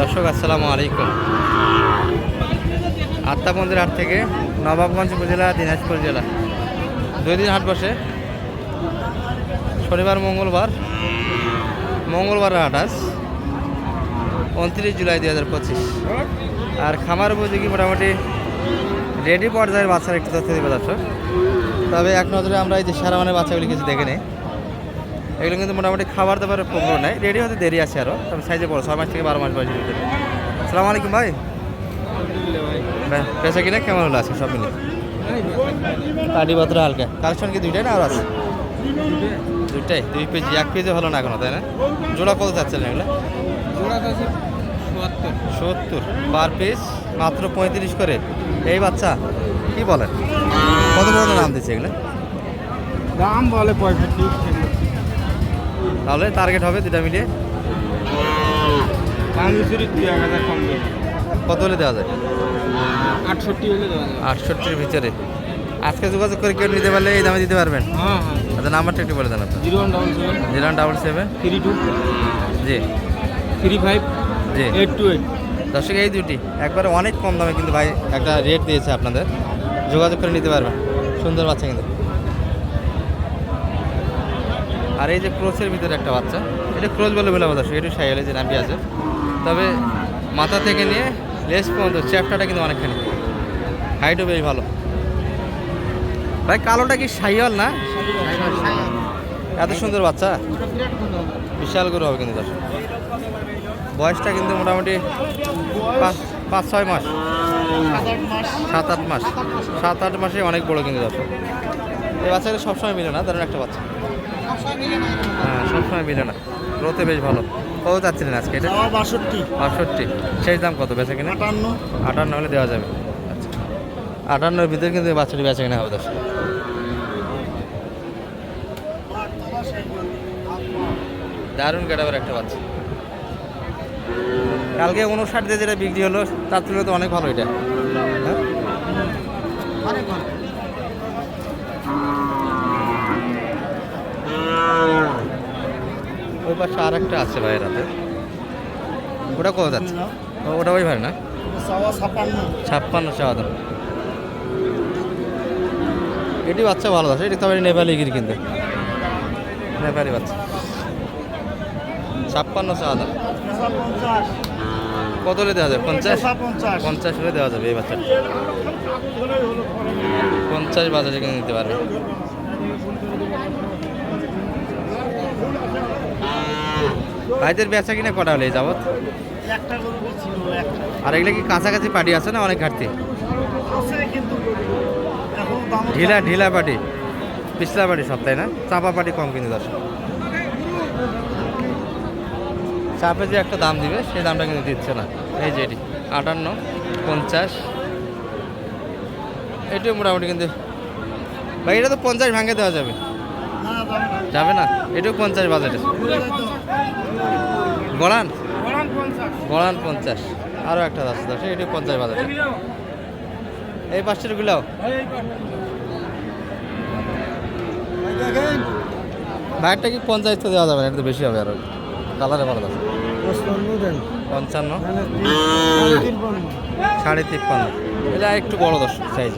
দর্শক, আসসালামু আলাইকুম। আত্মাপন্দির হাট থেকে নবাবগঞ্জ উপজেলা, দিনাজপুর জেলা। দুই দিন হাট বসে। শনিবার, মঙ্গলবার। মঙ্গলবার হাট আঠাশ উনত্রিশ জুলাই দুই হাজার পঁচিশ। আর খামার উপযোগী মোটামুটি রেডি পর্যায়ের বাচ্চার একটু তথ্য দেবে দর্শক। তবে এক নজরে আমরা এই যে সারা মানে বাচ্চাগুলি কিছু দেখে নিই। এগুলো কিন্তু মোটামুটি খাবার দাবার প্রবলেম নেই। রেডি হতে দেরি আছে আরও তবে সাইজে বড় ছয় মাস থেকে বারো মাস বয়সের ভিতরে। সালাম আলাইকুম ভাই। পেশা কিনা? কেমন হলো আছে সব মিলে কাটি পাত্র হালকা। কালেকশন কি দুইটাই না আর আছে? দুইটাই। দুই পেজি এক পেজি হলো না এখনও তাই না? জোড়া কত চাচ্ছিলেন এগুলো? সত্তর। পার পিস মাত্র পঁয়ত্রিশ করে। এই বাচ্চা কি বলেন? কত বড় নাম দিচ্ছে এগুলো? দাম বলে পঁয়ষট্টি। তাহলে টার্গেট হবে দুটা মিলিয়ে। কত হলে দেওয়া যায়? আটষট্টি হলে দেওয়া আটষট্টির ভিতরে। আজকে যোগাযোগ করে কেউ নিতে পারলে এই দামে দিতে পারবেন? হ্যাঁ হ্যাঁ। আচ্ছা নাম্বারটা একটু বলে দেন আপনার। Zero one double seven. Zero double seven. Three two. জি। Three five. জি। Eight two eight. দর্শক এই দুটি। একবারে অনেক কম দামে কিন্তু ভাই একটা রেট দিয়েছে আপনাদের। যোগাযোগ করে নিতে পারবেন। সুন্দর বাচ্চা কিন্তু। আর এই যে ক্রোচের ভিতরে একটা বাচ্চা, এটা ক্রোচ বলে বলে দর্শক একটু সাইলে যে নামটি আছে। তবে মাথা থেকে নিয়ে লেস পর্যন্ত চ্যাপটাটা কিন্তু অনেকখানি। হাইটও বেশ ভালো। ভাই, কালোটা কি সাইয়াল না? এত সুন্দর বাচ্চা। বিশাল করে হবে কিন্তু বয়সটা কিন্তু মোটামুটি পাঁচ পাঁচ, ছয় মাস। সাত আট মাস। সাত আট মাসে অনেক বড় কিন্তু দর্শক। এই বাচ্চাগুলো সবসময় মিলে না ধরেন একটা বাচ্চা। হ্যাঁ সবসময় মিলে না। গ্রোথে বেশ ভালো। কত চাচ্ছিলেন আজকে এটা? বাষট্টি। বাষট্টি। শেষ দাম কত বেচা কিনা? আটান্ন। আটান্ন হলে দেওয়া যাবে। আচ্ছা। আটান্নর ভিতরে কিন্তু বাচ্চাটি বেচা কিনা হবে দর্শক। দারুণ কেটাবার একটা বাচ্চা। কালকে উনষাট দিয়ে যেটা বিক্রি হলো তার তুলনায় তো অনেক ভালো এটা। হ্যাঁ? ওই পাশে আর একটা আছে ভাইয়ের হাতে ওটা কত যাচ্ছে? ওটা ওই ভাই না? ছাপ্পান্ন। চাওয়া দাম এটি বাচ্চা ভালো আছে এটি তবে নেপালি গির কিন্তু। নেপালি বাচ্চা। ছাপ্পান্ন চাওয়া দাম কত হলে দেওয়া যাবে? পঞ্চাশ? পঞ্চাশ। পঞ্চাশ হলে দেওয়া যাবে এই বাচ্চাটা পঞ্চাশ বাজারে কিনে নিতে পারবে। ভাইদের বেচা কিনা কটা হলে একটা আর এগুলো কি কাছাকাছি পার্টি আছে না অনেক ঘাটতি? ঢিলা ঢিলা পাটি পিছলা পাটি সব তাই না? চাপা পাটি কম কিন্তু দশ চাপে যে একটা দাম দিবে সেই দামটা কিন্তু দিচ্ছে না। এই যে এটি আটান্ন পঞ্চাশ। এটিও মোটামুটি কিন্তু ভাই এটা তো পঞ্চাশ ভাঙে দেওয়া যাবে। যাবে না? এটিও পঞ্চাশ বাজেটে গড়ান? গড়ান পঞ্চাশ। আরও একটা আছে দশ পঞ্চাশ বাজেটে এই পাঁচটার গুলাও। দেখেন কি পঞ্চাশ তো দেওয়া যাবে না, এটা বেশি হবে আরও। কালারে ভালো আছে পঞ্চান্ন। সাড়ে তিপ্পান্ন। এটা একটু বড় দশ সাইজ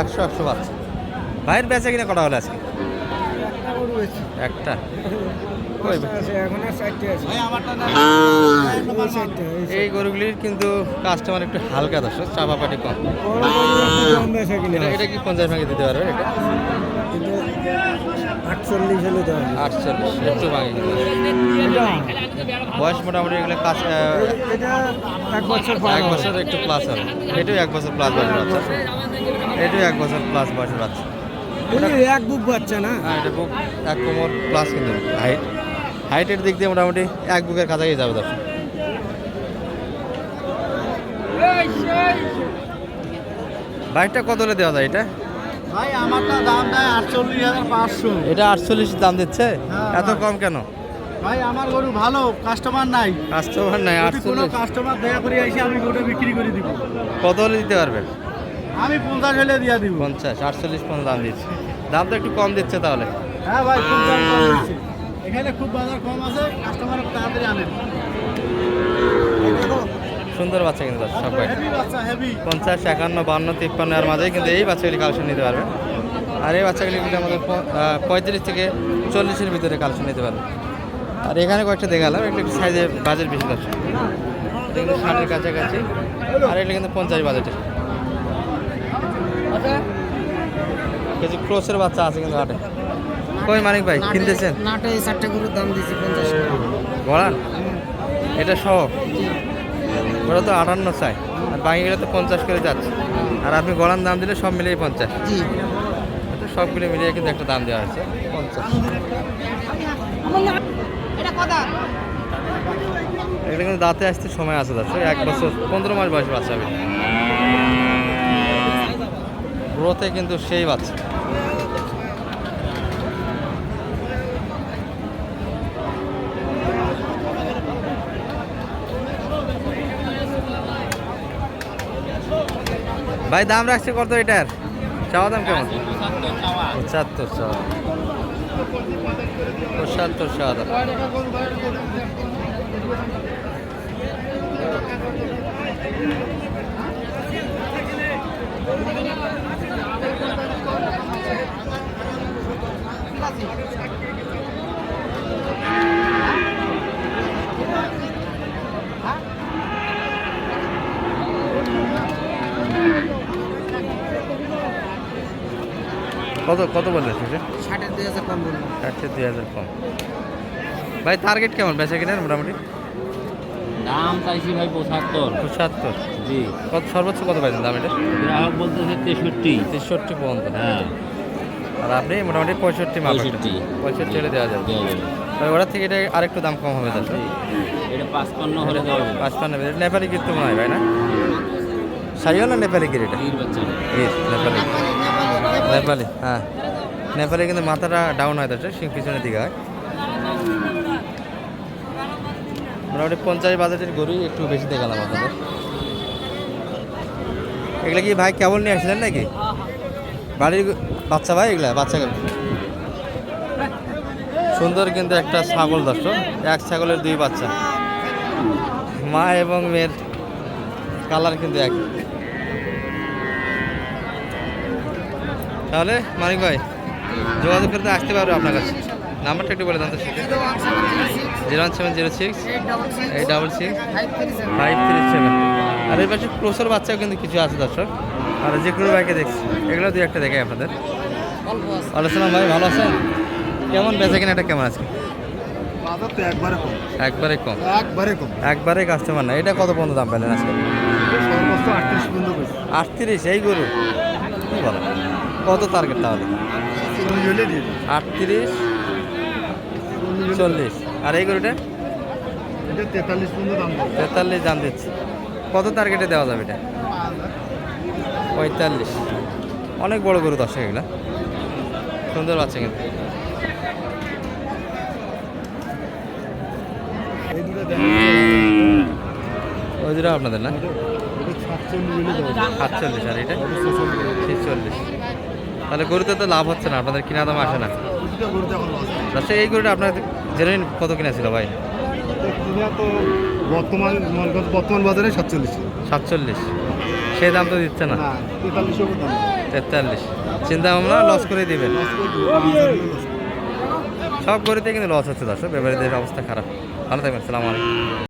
একশো একশো বাচ্চা ভাইয়ের বেচা কিনা কটা হলো আজকে? একটা। এই গরুগুলির কিন্তু কাস্টমার একটু হালকা দশ চাপা পাটি কম। এটা এটা কি পঞ্চাশ ভাঙে দিতে পারবে এটা? আটচল্লিশ হলে আটচল্লিশ একটু ভাঙে এটা বয়স মোটামুটি এগুলো কাজ এক বছর এক বছর একটু প্লাস হবে। এটাও এক বছর প্লাস বয়সের এটাও এক বছর প্লাস বয়সের বাচ্চা এক বুক বাচ্চা না? হ্যাঁ এটা বুক এক কোমর প্লাস কিন্তু। হাইট হাইটের দিক দিয়ে মোটামুটি এক বুকের কাছাকাছি যাবে দর্শক। বাইকটা কত হলে দেওয়া যায় এটা? ভাই আমারটা দাম দেয় আটচল্লিশ হাজার পাঁচশো। এটা আটচল্লিশ দাম দিচ্ছে? হ্যাঁ, এত। কম কেন? ভাই আমার গরু ভালো কাস্টমার নাই। কাস্টমার নাই যদি কোনো কাস্টমার দয়া করে এসে আমি গরুটা বিক্রি করে দিব। কত হলে দিতে পারবেন? আমি পঞ্চাশ হলে দিয়ে দিব। পঞ্চাশ আটচল্লিশ পনেরো দাম দিচ্ছে। দাম তো একটু কম দিচ্ছে তাহলে। হ্যাঁ ভাই খুব দাম কম দিচ্ছে। এখানে খুব বাজার কম আছে কাস্টমার তাড়াতাড়ি আনেন সুন্দর বাচ্চা কিন্তু সব পঞ্চাশ একান্ন বান্ন তিপ্পান্ন এর মাঝে কিন্তু এই বাচ্চাগুলি কালেকশন নিতে পারবে। আর এই বাচ্চাগুলি কিন্তু আমাদের পঁয়ত্রিশ থেকে চল্লিশের ভিতরে কালেকশন নিতে পারবে। আর এখানে কয়েকটা দেখালাম একটু সাইজে বাজেট বেশি কিন্তু ষাটের কাছাকাছি আর এগুলো কিন্তু পঞ্চাশ বাজেটের কিছু ক্রোসের বাচ্চা আছে কিন্তু হাটে। কই মানিক ভাই কিনতেছেন? নাটে চারটে গরুর দাম দিয়েছি পঞ্চাশ গড়ান এটা সহ? ওরা তো আটান্ন চাই আর বাকিগুলো তো পঞ্চাশ করে যাচ্ছে। আর আপনি গড়ান দাম দিলে সব মিলিয়ে পঞ্চাশ। জি। তো সবগুলো মিলিয়ে কিন্তু একটা দাম দেওয়া হয়েছে পঞ্চাশ। এটা কিন্তু দাঁতে আসতে সময় আছে দর্শক এক বছর পনেরো মাস বয়স বাচ্চা গ্রোথে কিন্তু সেই বাচ্চা। ভাই, দাম রাখছে কত এটার? চাওয়া দাম কেমন? পঁচাত্তর চাওয়া পঁচাত্তর চাওয়া দাম। কত কত বললে সেটা ষাটের দুই হাজার কম দুই হাজার কম। ভাই টার্গেট কেমন? বেচা কিনার মোটামুটি? দাম চাইছি ভাই পঁচাত্তর। পঁচাত্তর। জি। কত সর্বোচ্চ কত পাইছেন দাম এটা? গ্রাহক বলতেছে তেষট্টি। তেষট্টি পর্যন্ত। হ্যাঁ। আর আপনি মোটামুটি পঁয়ষট্টি পঁয়ষট্টি। পঁয়ষট্টি হলে দেওয়া যাবে। তবে ওরা থেকে এটা আরেকটু দাম কম হবে তার এটা পাঁচপান্ন হলে পাঁচপান্ন এটা নেপালি গির তো মনে হয় ভাই না? সাইও না নেপালি গির এটা? নেপালি। নেপালি হ্যাঁ। নেপালি কিন্তু মাথাটা ডাউন হয় তার সিং পিছনের দিকে হয়। মোটামুটি পঞ্চাশ বাজারের গরুই একটু বেশি দেখালাম আপনাদের। এগুলা কি ভাই কেবল নিয়ে আসলেন নাকি? বাড়ির বাচ্চা ভাই, এগুলা বাচ্চা গরু সুন্দর কিন্তু একটা ছাগল, দর্শক। এক ছাগলের দুই বাচ্চা। মা এবং মেয়ের কালার কিন্তু এক। তাহলে, মানিক ভাই, যোগাযোগ করতে আসতে পারবে আপনার কাছে? নাম্বারটা একটু বলে দেন তো zero one seven zero six, eight double six, five three seven. আর এর পাশে প্রচুর বাচ্চাও কিন্তু কিছু আছে, দর্শক। আর যে কোনো বাইকে দেখছি। এগুলো দুই একটা দেখাই আপনাদের। আলোচনা ভাই ভালো আছেন? কেমন বেচা কিনা এটা কেমন আছে একবারে কম। একবারে কম? একবারে কাস্টমার না। এটা কত পর্যন্ত দাম পেলেন আজকে? আটত্রিশ আটত্রিশ এই গরু? কি বলো কত টার্গেট তাহলে। আটত্রিশ চল্লিশ। আর এই গরুটা? এটা তেতাল্লিশ তেতাল্লিশ দাম দিচ্ছে। কত টার্গেটে দেওয়া যাবে এটা? পঁয়তাল্লিশ। অনেক বড় গরু দর্শক এগুলা। সুন্দর বাচ্চা কিন্তু। ওই দুটো আপনাদের না? সাতচল্লিশ আর এটা? ছেচল্লিশ। তাহলে গরুতে তো লাভ হচ্ছে না আপনাদের কিনা দাম আসে না। দর্শক এই গরুটা আপনার জেনে নিন কত কিনা ছিল ভাই বর্তমান বর্তমান বাজারে সাতচল্লিশ। সাতচল্লিশ। সেই দাম তো দিচ্ছে না। তেতাল্লিশ। চিন্তা ভাবনা লস করে দিবেন। সব করিতে কিন্তু লস হচ্ছে দর্শক ব্যাপারীদের অবস্থা খারাপ। ভালো থাকবেন সালাম আলাইকুম।